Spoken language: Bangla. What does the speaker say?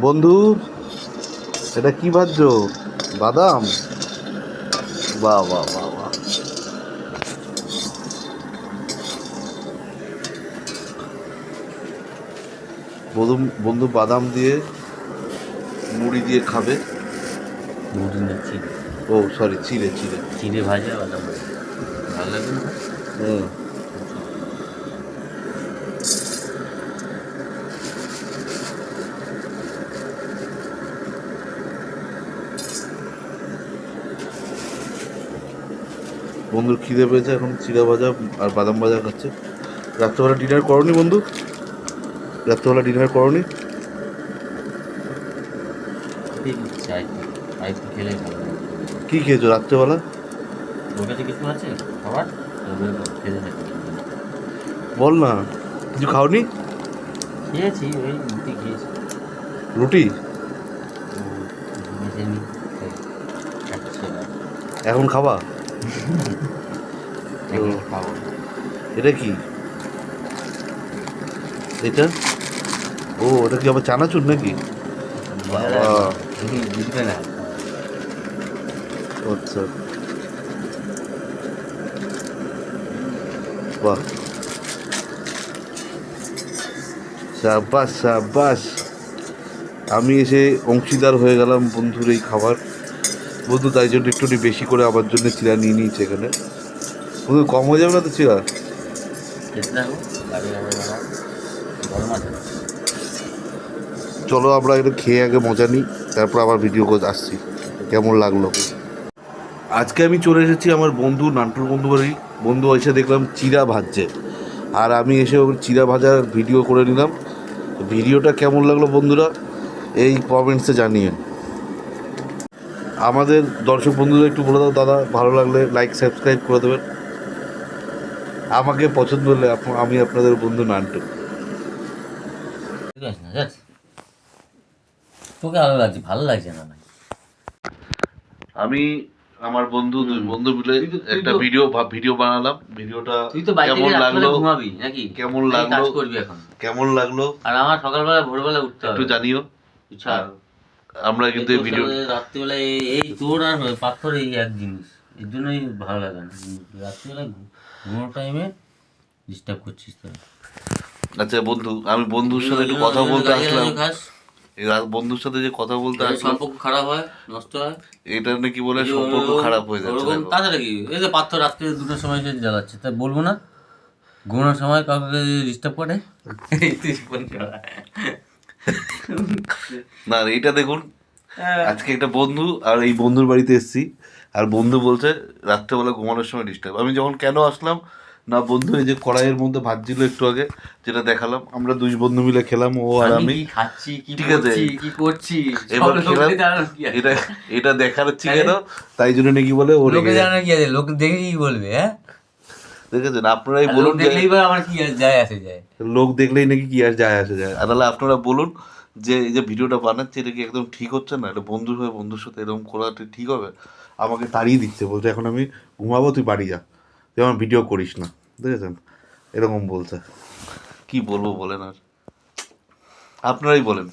বন্ধু এটা কি ভাজছো? বাদাম? বাহ বাহ বাহ বাহ। বন্ধু বন্ধু বাদাম দিয়ে মুড়ি দিয়ে খাবে? মুড়ি না চিড়ে ও সরি চিড়ে চিড়ে। চিড়ে ভাজা বাদাম। ভাজা ভালো লাগবে না? হুম। বন্ধুর খিদে পেয়েছে এখন চিড়া ভাজা আর বাদাম ভাজা খাচ্ছে। রাত্রেবেলা ডিনার করনি বন্ধু? রাত্রেবেলা ডিনার করনি? কি খেয়েছো রাত্রেবেলা? কিছু আছে? খাবার? বল না কিছু খাওনি? খেয়েছি ওই রুটি খেয়েছি। রুটি? এখন খাব? এটা কি? এটা? ও, এটা কি আবার চানাচুর নাকি? বুঝবে না আচ্ছা। বাহ। সাবাস সাবাস আমি এসে অংশীদার হয়ে গেলাম বন্ধুর এই খাবার। বন্ধু তাই জন্য একটু বেশি করে আমার জন্য চিরা নিয়ে নিয়েছে এখানে। বন্ধু কম হয়ে যাবে না তো চিরা? চলো আমরা একটু খেয়ে আগে মজা নিই তারপর আবার ভিডিও করে আসছি। কেমন লাগল? আজকে আমি চলে এসেছি আমার বন্ধু নান্টুর বন্ধু বাড়ি। বন্ধু এসে দেখলাম চিরা ভাজছে। আর আমি এসে চিরা ভাজার ভিডিও করে নিলাম। ভিডিওটা কেমন লাগল বন্ধুরা এই কমেন্টসে জানিয়ে আমাদের দর্শক বন্ধুদের একটু বলে দাও দাদা ভালো লাগলে লাইক সাবস্ক্রাইব করে দেবেন। আমাকে পছন্দ হলে আমি আপনাদের বন্ধু নান্টু তোকে ভালো লাগছে ভালো লাগছে না আমি আমার বন্ধু দুই বন্ধু মিলে একটা ভিডিও ভিডিও বানালাম। ভিডিওটা তুই তো বাইরে কেমন লাগল? ঘুমাবি নাকি? কেমন এই কাজ লাগল? করবি এখন। কেমন লাগল? আর আমার সকালবেলা ভোরবেলা উঠতে হবে। একটু জানিও আচ্ছা আর আমরা কিন্তু এই ভিডিও রাত্রিবেলা এই এই তোর আর পাথর এই এক জিনিস। এর জন্যই ভালো লাগে না। রাত্রিবেলা ঘু- ঘুমানোর টাইমে ডিস্টার্ব করছিস তো আচ্ছা বন্ধু আমি বন্ধুর সাথে একটু কথা বলতে আসলাম। এই বন্ধুর সাথে যে কথা বলতে আসলাম সম্পর্ক খারাপ হয় নষ্ট হয়। এটা নাকি বলে সম্পর্ক খারাপ হয়ে যাচ্ছে তাছাড়া কি? এই যে পাথর রাত্রে দুটোর সময় যে জ্বালাচ্ছে তা বলব না? ঘুমানোর সময় কাউকে ডিস্টার্ব কর। না এইটা দেখুন হ্যাঁ। আজকে একটা বন্ধু আর এই বন্ধুর বাড়িতে এসেছি আর বন্ধু বলছে রাত্রেবেলা ঘুমানোর সময় ডিস্টার্ব আমি যখন কেন আসলাম না বন্ধু এই যে কড়াইয়ের মধ্যে ভাত ছিল একটু আগে যেটা দেখালাম আমরা দুই বন্ধু মিলে খেলাম ও আর আমি খাচ্ছি কি ঠিক আছে। কি করছি এবার খেলাম? এটা এটা দেখার কেন তাই জন্য নাকি বলে ও লোকে যায়। কি আছে লোক দেখে কি বলবে হ্যাঁ দেখেছেন? আপনারাই বলুন লোক দেখলেই বা আমার কি যায় আসে যায়। লোক দেখলেই নাকি কি আর যায় আসে যায়। আর তাহলে আপনারা বলুন যে এই যে ভিডিওটা বানাচ্ছে এটা কি একদম ঠিক হচ্ছে না? এটা বন্ধুর হয়ে বন্ধুর সাথে এরকম করাটা ঠিক হবে? আমাকে তাড়িয়ে দিচ্ছে বলছে এখন আমি ঘুমাবো তুই বাড়ি যা। তুই আমার ভিডিও করিস না। দেখেছেন? এরকম বলছে। কি বলব বলেন আর? আপনারাই বলেন।